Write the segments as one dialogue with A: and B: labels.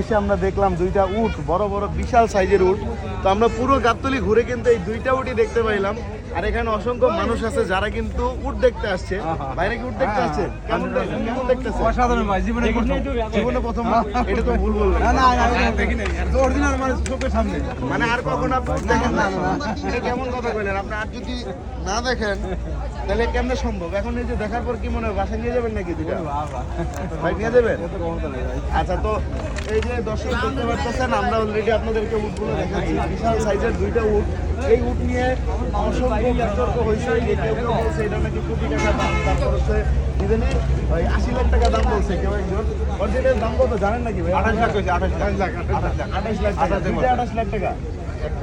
A: এসে আমরা দেখলাম দুইটা উঠ বড় বড় বিশাল সাইজের উট। তো আমরা পুরো গাবতলি ঘুরে কিন্তু এই দুইটা উটই দেখতে পাইলাম। আর এখানে অসংখ্য মানুষ আছে যারা কিন্তু উট দেখতে আসছে। বাইরে কি উট দেখতে আসছে? কেমন কেমন দেখতেছে?
B: অসাধারণ ভাই জীবনে
A: জীবনে প্রথম এটা তো ভুল বললেন
B: না না দেখি নাই। অরিজিনাল মানে চোখের সামনে।
A: মানে আর কখন আপনি উট দেখেন না? এটা কেমন কথা কইলেন আপনি আর যদি না দেখেন তাহলে কেমনে সম্ভব? এখন এই যে দেখার পর কি মনে হয় বাসায় নিয়ে যাবেন নাকি দুটা ভাই নিয়ে যাবেন? আচ্ছা তো এই যে দর্শক দেখতে পাচ্ছেন আমরা অলরেডি আপনাদেরকে উটগুলো দেখাচ্ছি। বিশাল সাইজের দুইটা উট এই উট নিয়ে অসংখ্য বিতর্ক হয়েছে কেউ কেউ বলছে এটা নাকি কোটি টাকা দাম তারপর হচ্ছে ইভেনে ওই আশি লাখ টাকা দাম বলছে কেউ একজন দাম কত জানেন নাকি ভাই
B: আঠাশ লাখ আঠাশ লাখ
A: আঠাশ লাখ আঠাশ লাখ টাকা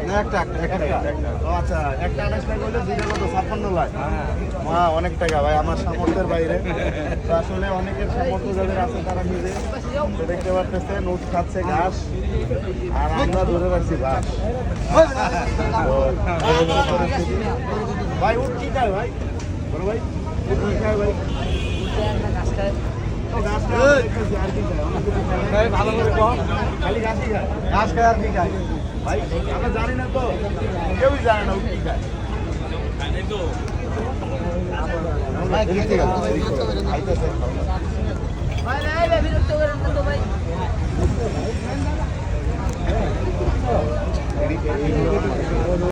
B: না একটা একটা
A: একটা আচ্ছা একটা আঠাশ লাখ হলে দুইটা কত ছাপ্পান্ন লাখ। মা অনেক টাকা ভাই আমার সামর্থ্যের বাইরে। তো আসলে অনেকের সামর্থ্য যাদের আছে তারা নিজে দেখতে পারতেছে নোট খাচ্ছে ঘাস আর আমরা ধরে রাখছি ঘাস। ভাই উঠ কি খায় ভাই? বড় ভাই উঠ কি খায় ভাই? ঘাস খায়,
B: ভালো করে
A: খালি ঘাসই খায়?
B: ঘাস খায় আর কি খায়?
A: ভাই আমরা জানি না তো। কেউই জানে না কি ভাই বিরক্ত করেন তো ভাই।